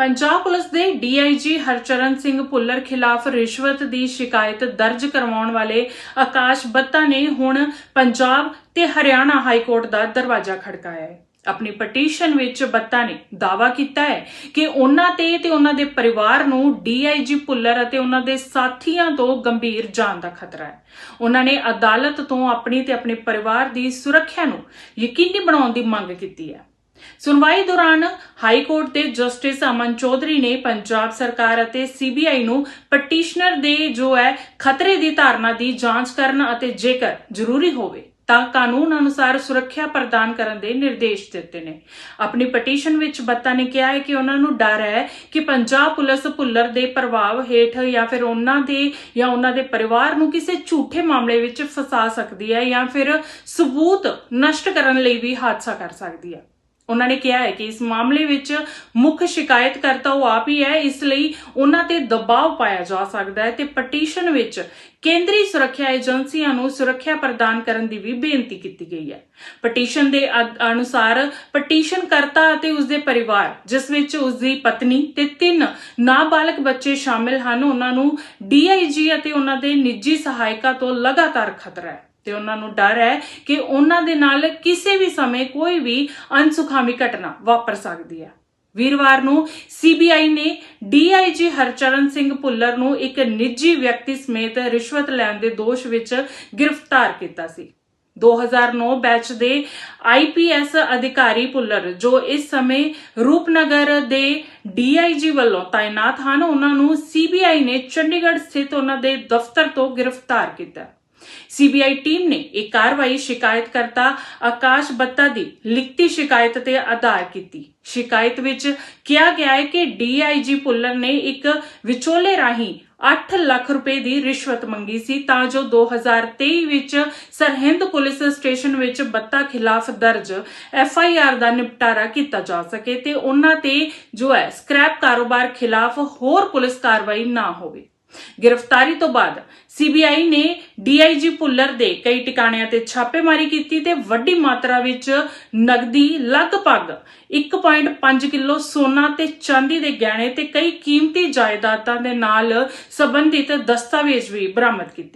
Punjab police ਦੇ DIG Harcharan Singh Bhullar ਖਿਲਾਫ ਰਿਸ਼ਵਤ ਦੀ ਸ਼ਿਕਾਇਤ ਦਰਜ ਕਰਵਾਉਣ ਵਾਲੇ ਆਕਾਸ਼ ਬੱਤਾ ਨੇ ਹੁਣ ਪੰਜਾਬ ਤੇ ਹਰਿਆਣਾ ਹਾਈ ਕੋਰਟ ਦਾ ਦਰਵਾਜ਼ਾ ਖੜਕਾਇਆ ਹੈ। ਆਪਣੀ ਪਟੀਸ਼ਨ ਵਿੱਚ ਬੱਤਾ ਨੇ ਦਾਅਵਾ ਕੀਤਾ ਹੈ ਕਿ ਉਹਨਾਂ ਤੇ ਤੇ ਉਹਨਾਂ ਦੇ ਪਰਿਵਾਰ ਨੂੰ ਡੀਆਈਜੀ ਭੁੱਲਰ ਅਤੇ ਉਹਨਾਂ ਦੇ ਸਾਥੀਆਂ ਤੋਂ ਗੰਭੀਰ ਜਾਨ ਦਾ ਖਤਰਾ ਹੈ। ਉਹਨਾਂ ਨੇ ਅਦਾਲਤ ਤੋਂ ਆਪਣੀ ਤੇ ਆਪਣੇ ਪਰਿਵਾਰ ਦੀ ਸੁਰੱਖਿਆ ਨੂੰ ਯਕੀਨੀ ਬਣਾਉਣ ਦੀ ਮੰਗ ਕੀਤੀ ਹੈ। ਸੁਣਵਾਈ ਦੌਰਾਨ ਹਾਈ ਕੋਰਟ ਦੇ ਜਸਟਿਸ ਅਮਨ ਚੌਧਰੀ ਨੇ ਪੰਜਾਬ ਸਰਕਾਰ ਅਤੇ ਸੀਬੀਆਈ ਨੂੰ ਪਟੀਸ਼ਨਰ ਦੇ ਜੋ ਹੈ ਖਤਰੇ ਦੀ ਧਾਰਨਾ ਦੀ ਜਾਂਚ ਕਰਨ ਅਤੇ ਜੇਕਰ ਜ਼ਰੂਰੀ ਹੋਵੇ ਤਾਂ ਕਾਨੂੰਨ ਅਨੁਸਾਰ ਸੁਰੱਖਿਆ ਪ੍ਰਦਾਨ ਕਰਨ ਦੇ ਨਿਰਦੇਸ਼ ਦਿੱਤੇ ਨੇ। ਆਪਣੀ ਪਟੀਸ਼ਨ ਵਿੱਚ ਬੱਤਾ ਨੇ ਕਿਹਾ ਹੈ ਕਿ ਉਹਨਾਂ ਨੂੰ ਡਰ ਹੈ ਕਿ ਪੰਜਾਬ ਪੁਲਿਸ ਭੁੱਲਰ ਦੇ ਪ੍ਰਭਾਵ ਹੇਠ ਜਾਂ ਫਿਰ ਉਹਨਾਂ ਦੇ ਜਾਂ ਉਹਨਾਂ ਦੇ ਪਰਿਵਾਰ ਨੂੰ ਕਿਸੇ ਝੂਠੇ ਮਾਮਲੇ ਵਿੱਚ ਫਸਾ ਸਕਦੀ ਹੈ ਜਾਂ ਫਿਰ ਸਬੂਤ ਨਸ਼ਟ ਕਰਨ ਲਈ ਵੀ ਹਾਦਸਾ ਕਰ ਸਕਦੀ ਹੈ। ਉਹਨਾਂ ਨੇ ਕਿਹਾ ਹੈ ਕਿ ਇਸ ਮਾਮਲੇ ਵਿੱਚ ਮੁੱਖ ਸ਼ਿਕਾਇਤਕਰਤਾ ਉਹ ਆਪ ਹੀ ਹੈ, ਇਸ ਲਈ ਉਹਨਾਂ ਤੇ ਦਬਾਅ ਪਾਇਆ ਜਾ ਸਕਦਾ ਹੈ ਤੇ ਪਟੀਸ਼ਨ ਵਿੱਚ ਕੇਂਦਰੀ ਸੁਰੱਖਿਆ ਏਜੰਸੀਆਂ ਨੂੰ ਸੁਰੱਖਿਆ ਪ੍ਰਦਾਨ ਕਰਨ ਦੀ ਵੀ ਬੇਨਤੀ ਕੀਤੀ ਗਈ ਹੈ। ਪਟੀਸ਼ਨ ਦੇ ਅਨੁਸਾਰ ਪਟੀਸ਼ਨ ਕਰਤਾ ਅਤੇ ਉਸ ਦੇ ਪਰਿਵਾਰ, ਜਿਸ ਵਿੱਚ ਉਸ ਦੀ ਪਤਨੀ ਤੇ ਤਿੰਨ ਨਾਬਾਲਗ ਬੱਚੇ ਸ਼ਾਮਿਲ ਹਨ, ਉਹਨਾਂ ਨੂੰ ਡੀਆਈਜੀ ਅਤੇ ਉਹਨਾਂ ਦੇ ਨਿੱਜੀ ਸਹਾਇਕਾ ਤੋਂ ਲਗਾਤਾਰ ਖਤਰਾ ਹੈ। ਤੇ ਉਹਨਾਂ ਨੂੰ ਡਰ ਹੈ ਕਿ ਉਹਨਾਂ ਦੇ ਨਾਲ ਕਿਸੇ ਵੀ ਸਮੇਂ ਕੋਈ ਵੀ ਅਨਸੁਖਾਵੀ ਘਟਨਾ ਵਾਪਰ ਸਕਦੀ ਹੈ। ਵੀਰਵਾਰ ਨੂੰ ਸੀਬੀਆਈ ਨੇ ਡੀਆਈਜੀ ਹਰਚਰਨ ਸਿੰਘ ਭੁੱਲਰ ਨੂੰ ਇੱਕ ਨਿੱਜੀ ਵਿਅਕਤੀ ਸਮੇਤ ਰਿਸ਼ਵਤ ਲੈਣ ਦੇ ਦੋਸ਼ ਵਿੱਚ ਗ੍ਰਿਫਤਾਰ ਕੀਤਾ ਸੀ। 2009 ਬੈਚ ਦੇ ਆਈਪੀਐਸ ਅਧਿਕਾਰੀ ਭੁੱਲਰ, ਜੋ ਇਸ ਸਮੇਂ ਰੂਪਨਗਰ ਦੇ ਡੀਆਈਜੀ ਵੱਲੋਂ ਤਾਇਨਾਤ ਹਨ, ਉਹਨਾਂ ਨੂੰ ਸੀਬੀਆਈ ਨੇ ਚੰਡੀਗੜ੍ਹ ਸਥਿਤ ਉਹਨਾਂ ਦੇ ਦਫ਼ਤਰ ਤੋਂ ਗ੍ਰਿਫਤਾਰ ਕੀਤਾ। ਸੀਬੀਆਈ ਟੀਮ ਨੇ ਇਹ ਕਾਰਵਾਈ ਸ਼ਿਕਾਇਤਕਰਤਾ ਆਕਾਸ਼ ਬੱਤਾ ਦੀ ਲਿਖਤੀ ਸ਼ਿਕਾਇਤ ਤੇ ਆਧਾਰ ਕੀਤੀ। ਸ਼ਿਕਾਇਤ ਵਿੱਚ ਕਿਹਾ ਗਿਆ ਹੈ ਕਿ ਡੀਆਈਜੀ ਭੁੱਲਰ ਨੇ ਇੱਕ ਵਿਚੋਲੇ ਰਾਹੀਂ 8 ਲੱਖ ਰੁਪਏ ਦੀ ਰਿਸ਼ਵਤ ਮੰਗੀ ਸੀ, ਤਾਂ ਜੋ 2023 ਵਿੱਚ ਸਰਹਿੰਦ ਪੁਲਿਸ ਸਟੇਸ਼ਨ ਵਿੱਚ ਬੱਤਾ ਖਿਲਾਫ ਦਰਜ ਐਫ ਆਈ ਆਰ ਦਾ ਨਿਪਟਾਰਾ ਕੀਤਾ ਜਾ ਸਕੇ ਤੇ ਉਹਨਾਂ ਤੇ ਜੋ ਹੈ ਸਕ੍ਰੈਪ ਕਾਰੋਬਾਰ ਖਿਲਾਫ ਹੋਰ ਪੁਲਿਸ ਕਾਰਵਾਈ ਨਾ ਹੋਵੇ। ਗ੍ਰਿਫਤਾਰੀ ਤੋਂ ਬਾਅਦ ਸੀਬੀਆਈ ਨੇ ਡੀਆਈਜੀ ਭੁੱਲਰ ਦੇ ਕਈ ਟਿਕਾਣਿਆਂ ਤੇ ਛਾਪੇਮਾਰੀ ਕੀਤੀ ਤੇ ਵੱਡੀ ਮਾਤਰਾ ਵਿੱਚ ਨਗਦੀ ਲਗਭਗ 1.5 ਕਿਲੋ ਸੋਨਾ ਤੇ ਚਾਂਦੀ ਦੇ ਗਹਿਣੇ ਤੇ ਕਈ ਕੀਮਤੀ ਜਾਇਦਾਦਾਂ ਦੇ ਨਾਲ ਸੰਬੰਧਿਤ ਦਸਤਾਵੇਜ਼ ਵੀ ਬਰਾਮਦ ਕੀਤੇ।